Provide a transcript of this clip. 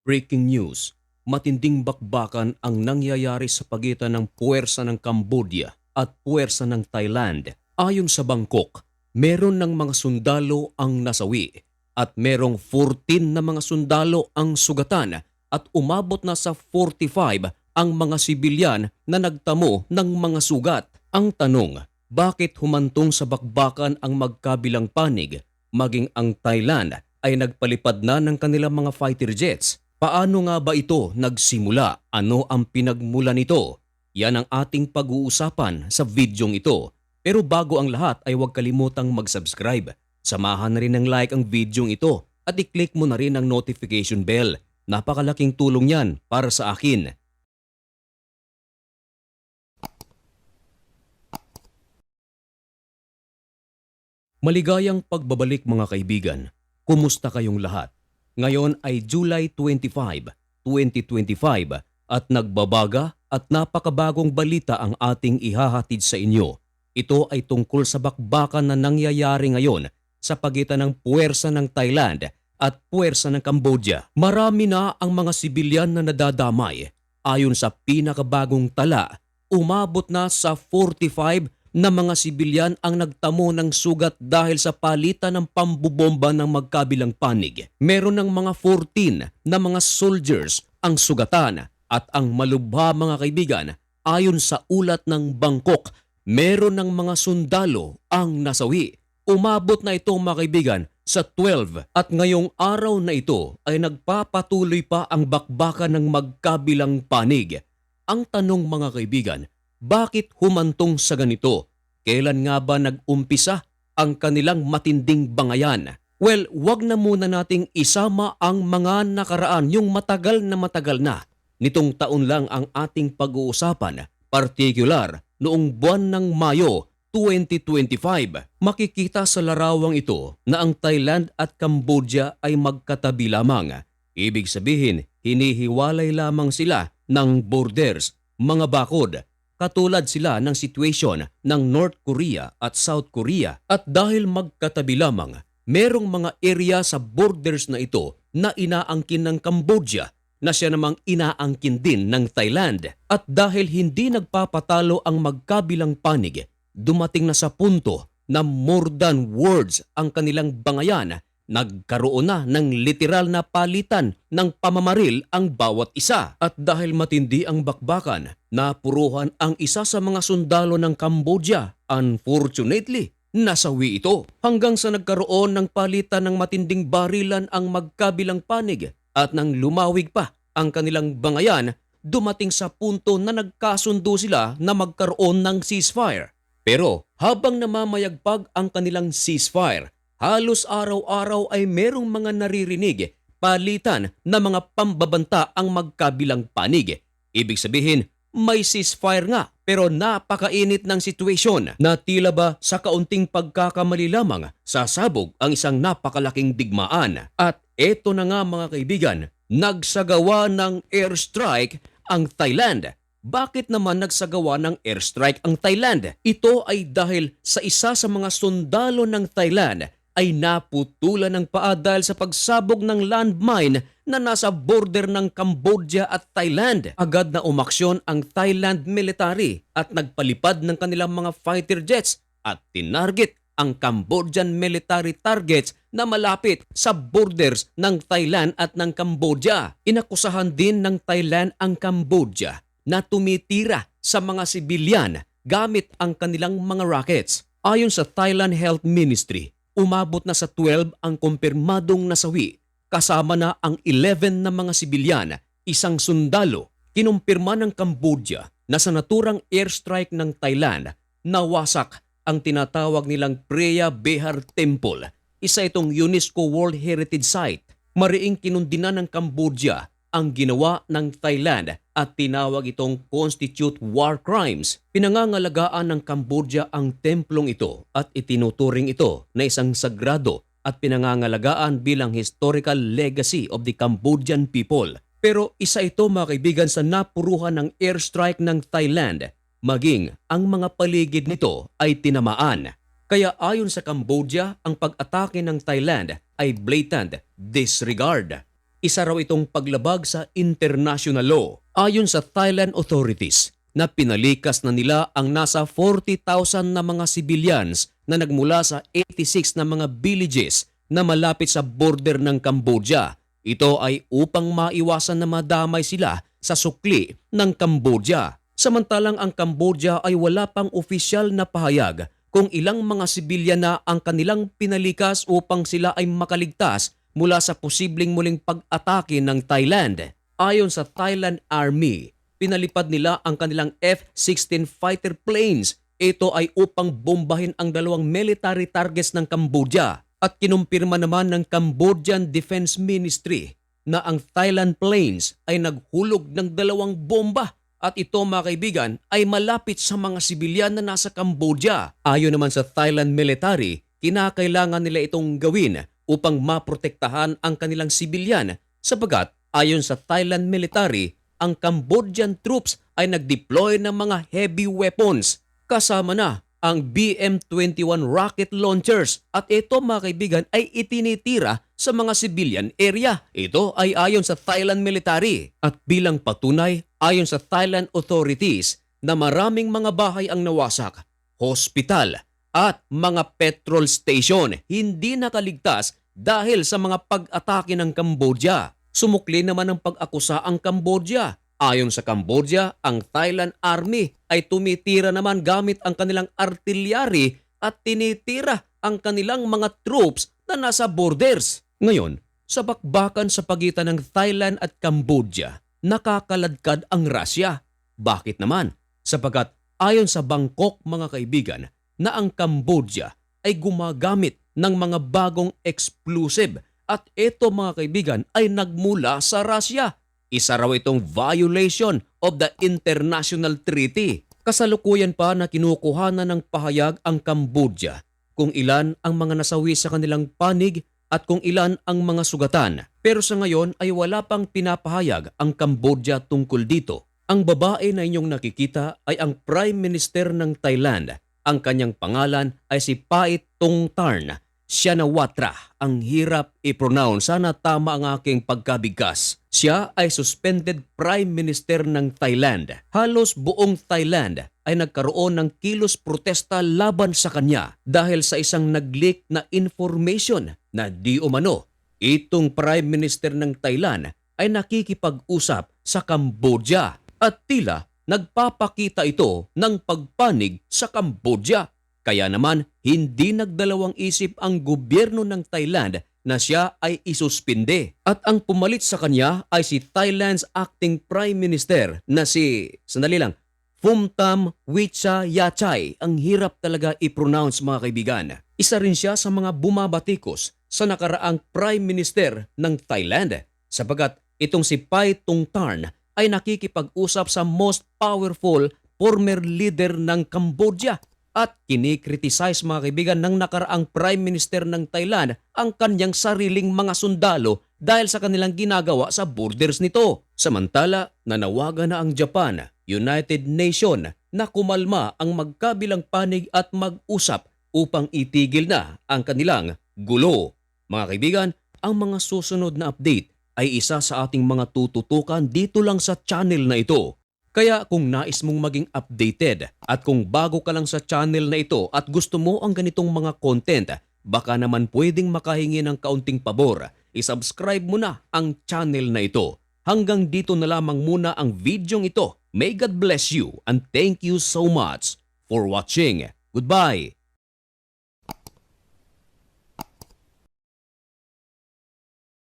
Breaking news, matinding bakbakan ang nangyayari sa pagitan ng puwersa ng Cambodia at puwersa ng Thailand. Ayon sa Bangkok, meron ng mga sundalo ang nasawi at merong 14 na mga sundalo ang sugatan at umabot na sa 45 ang mga sibilyan na nagtamo ng mga sugat. Ang tanong, bakit humantong sa bakbakan ang magkabilang panig maging ang Thailand ay nagpalipad na ng kanilang mga fighter jets? Paano nga ba ito nagsimula? Ano ang pinagmula nito? Yan ang ating pag-uusapan sa videong ito. Pero bago ang lahat ay huwag kalimutang mag-subscribe. Samahan na rin ng like ang videong ito at i-click mo na rin ang notification bell. Napakalaking tulong yan para sa akin. Maligayang pagbabalik mga kaibigan. Kumusta kayong lahat? Ngayon ay July 25, 2025 at nagbabaga at napakabagong balita ang ating ihahatid sa inyo. Ito ay tungkol sa bakbakan na nangyayari ngayon sa pagitan ng puwersa ng Thailand at puwersa ng Cambodia. Marami na ang mga sibilyan na nadadamay. Ayon sa pinakabagong tala, umabot na sa 45 na mga sibilyan ang nagtamo ng sugat dahil sa palitan ng pambubomba ng magkabilang panig. Meron ng mga 14 na mga soldiers ang sugatan at ang malubha mga kaibigan ayon sa ulat ng Bangkok, meron ng mga sundalo ang nasawi. Umabot na ito mga kaibigan sa 12 at ngayong araw na ito ay nagpapatuloy pa ang bakbakan ng magkabilang panig. Ang tanong mga kaibigan, bakit humantong sa ganito? Kailan nga ba nag-umpisa ang kanilang matinding bangayan? Well, wag na muna nating isama ang mga nakaraan, yung matagal na matagal na. Nitong taon lang ang ating pag-uusapan, particular noong buwan ng Mayo 2025. Makikita sa larawang ito na ang Thailand at Cambodia ay magkatabi lamang. Ibig sabihin, hinihiwalay lamang sila ng borders, mga bakod, katulad sila ng situation ng North Korea at South Korea. At dahil magkatabi lamang, merong mga area sa borders na ito na inaangkin ng Cambodia na siya namang inaangkin din ng Thailand. At dahil hindi nagpapatalo ang magkabilang panig, dumating na sa punto na more than words ang kanilang bangayan, nagkaroon na ng literal na palitan ng pamamaril ang bawat isa. At dahil matindi ang bakbakan, napuruhan ang isa sa mga sundalo ng Cambodia. Unfortunately, nasawi ito hanggang sa nagkaroon ng palitan ng matinding barilan ang magkabilang panig at nang lumawig pa ang kanilang bangayan, dumating sa punto na nagkasundo sila na magkaroon ng ceasefire. Pero habang namamayagpag ang kanilang ceasefire, halos araw-araw ay merong mga naririnig palitan na mga pambabanta ang magkabilang panig. Ibig sabihin, may ceasefire nga pero napakainit ng sitwasyon na tila ba sa kaunting pagkakamali lamang sasabog ang isang napakalaking digmaan. At eto na nga mga kaibigan, nagsagawa ng airstrike ang Thailand. Bakit naman nagsagawa ng airstrike ang Thailand? Ito ay dahil sa isa sa mga sundalo ng Thailand ay naputulan ng paa dahil sa pagsabog ng landmine na nasa border ng Cambodia at Thailand. Agad na umaksyon ang Thailand military at nagpalipad ng kanilang mga fighter jets at tinarget ang Cambodian military targets na malapit sa borders ng Thailand at ng Cambodia. Inakusahan din ng Thailand ang Cambodia na tumitira sa mga sibilyan gamit ang kanilang mga rockets. Ayon sa Thailand Health Ministry, umabot na sa 12 ang kumpirmadong nasawi kasama na ang 11 na mga sibilyan, isang sundalo. Kinumpirma ng Cambodia na sa naturang airstrike ng Thailand, nawasak ang tinatawag nilang Preah Behar Temple. Isa itong UNESCO World Heritage Site. Mariing kinundina ng Cambodia ang ginawa ng Thailand at tinawag itong Constitute War Crimes. Pinangangalagaan ng Cambodia ang templong ito at itinuturing ito na isang sagrado at pinangangalagaan bilang historical legacy of the Cambodian people. Pero isa ito mga sa napuruhan ng airstrike ng Thailand maging ang mga paligid nito ay tinamaan. Kaya ayon sa Cambodia, ang pag-atake ng Thailand ay blatant disregard. Isa raw itong paglabag sa international law. Ayon sa Thailand authorities, na pinalikas na nila ang nasa 40,000 na mga civilians na nagmula sa 86 na mga villages na malapit sa border ng Cambodia. Ito ay upang maiwasan na madamay sila sa sukli ng Cambodia. Samantalang ang Cambodia ay wala pang opisyal na pahayag kung ilang mga sibilyan na ang kanilang pinalikas upang sila ay makaligtas mula sa posibleng muling pag-atake ng Thailand. Ayon sa Thailand Army, pinalipad nila ang kanilang F-16 fighter planes. Ito ay upang bombahin ang dalawang military targets ng Cambodia at kinumpirma naman ng Cambodian Defense Ministry na ang Thailand planes ay naghulog ng dalawang bomba at ito mga kaibigan ay malapit sa mga sibilyan na nasa Cambodia. Ayon naman sa Thailand military, kinakailangan nila itong gawin upang maprotektahan ang kanilang sibilyan sapagat ayon sa Thailand military, ang Cambodian troops ay nag-deploy ng mga heavy weapons kasama na ang BM-21 rocket launchers at ito mga kaibigan ay itinitira sa mga civilian area. Ito ay ayon sa Thailand military at bilang patunay ayon sa Thailand authorities na maraming mga bahay ang nawasak, hospital at mga petrol station hindi nakaligtas dahil sa mga pag-atake ng Cambodia. Sumukli naman ng pag-akusa ang Cambodia. Ayon sa Cambodia, ang Thailand Army ay tumitira naman gamit ang kanilang artilyari at tinitira ang kanilang mga troops na nasa borders. Ngayon, sa bakbakan sa pagitan ng Thailand at Cambodia, nakakaladkad ang Russia. Bakit naman? Sapagat ayon sa Bangkok mga kaibigan na ang Cambodia ay gumagamit ng mga bagong explosive at ito mga kaibigan ay nagmula sa Russia. Isa raw itong violation of the international treaty. Kasalukuyan pa na kinukuhanan ng pahayag ang Cambodia kung ilan ang mga nasawi sa kanilang panig at kung ilan ang mga sugatan. Pero sa ngayon ay wala pang pinapahayag ang Cambodia tungkol dito. Ang babae na inyong nakikita ay ang Prime Minister ng Thailand. Ang kanyang pangalan ay si Pait Tongtarn Shanawatra. Ang hirap i-pronounce. Sana tama ang aking pagkabigkas. Siya ay suspended Prime Minister ng Thailand. Halos buong Thailand ay nagkaroon ng kilos protesta laban sa kanya dahil sa isang nag-leak na information na di umano. Itong Prime Minister ng Thailand ay nakikipag-usap sa Cambodia at tila nagpapakita ito ng pagpanig sa Cambodia. Kaya naman, hindi nagdalawang isip ang gobyerno ng Thailand na siya ay isuspinde. At ang pumalit sa kanya ay si Thailand's acting prime minister na si, sandali lang, Phumtham Witcha Yachay. Ang hirap talaga i-pronounce mga kaibigan. Isa rin siya sa mga bumabatikos sa nakaraang prime minister ng Thailand sapagat itong si Pai Tongtarn ay nakikipag-usap sa most powerful former leader ng Cambodia at kinikriticize mga kaibigan ng nakaraang Prime Minister ng Thailand ang kanyang sariling mga sundalo dahil sa kanilang ginagawa sa borders nito. Samantala, nanawagan na ang Japan, United Nation na kumalma ang magkabilang panig at mag-usap upang itigil na ang kanilang gulo. Mga kaibigan, ang mga susunod na update ay isa sa ating mga tututukan dito lang sa channel na ito. Kaya kung nais mong maging updated at kung bago ka lang sa channel na ito at gusto mo ang ganitong mga content, baka naman pwedeng makahingi ng kaunting pabor. I-subscribe mo na ang channel na ito. Hanggang dito na lamang muna ang videong ito. May God bless you and thank you so much for watching. Goodbye!